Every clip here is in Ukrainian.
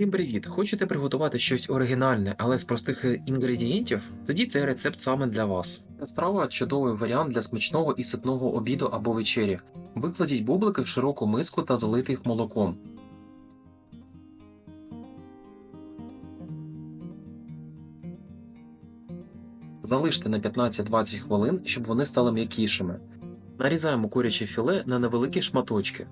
Всім привіт! Хочете приготувати щось оригінальне, але з простих е, інгредієнтів? Тоді цей рецепт саме для вас. Ця страва чудовий варіант для смачного і ситного обіду або вечері. Викладіть бублики в широку миску та залийте їх молоком. Залиште на 15-20 хвилин, щоб вони стали м'якішими. Нарізаємо куряче філе на невеликі шматочки.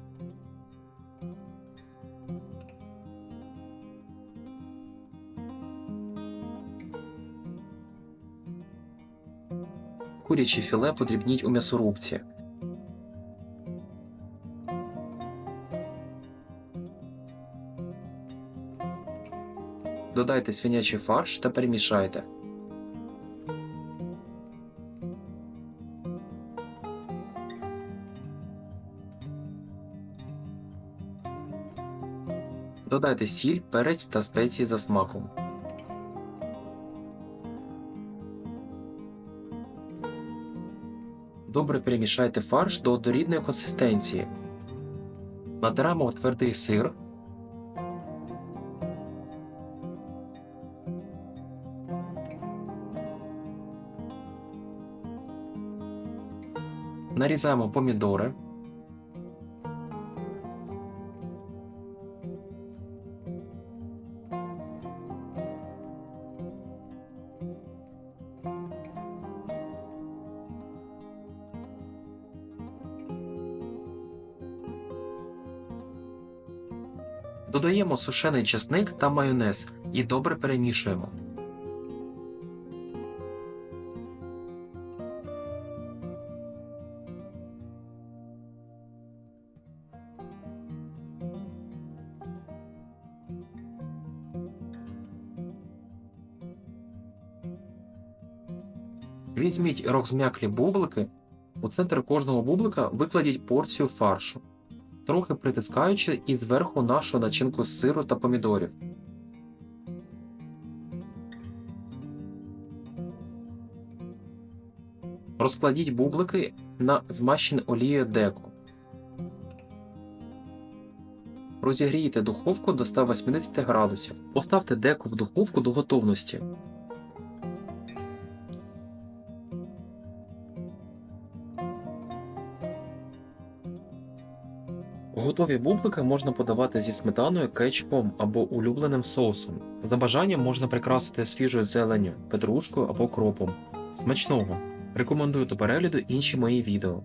Куряче філе подрібніть у м'ясорубці. Додайте свинячий фарш та перемішайте. Додайте сіль, перець та спеції за смаком. Добре перемішайте фарш до однорідної консистенції. Натираємо твердий сир. Нарізаємо помідори. Додаємо сушений чесник та майонез і добре перемішуємо. Візьміть розм'яклі бублики. У центр кожного бублика викладіть порцію фаршу трохи притискаючи і зверху нашу начинку з сиру та помідорів. Розкладіть бублики на змащене олією деко. Розігрійте духовку до 180 градусів. Поставте деко в духовку до готовності. Готові бублики можна подавати зі сметаною, кетчупом або улюбленим соусом. За бажанням можна прикрасити свіжою зеленю, петрушкою або кропом. Смачного! Рекомендую до перегляду інші мої відео.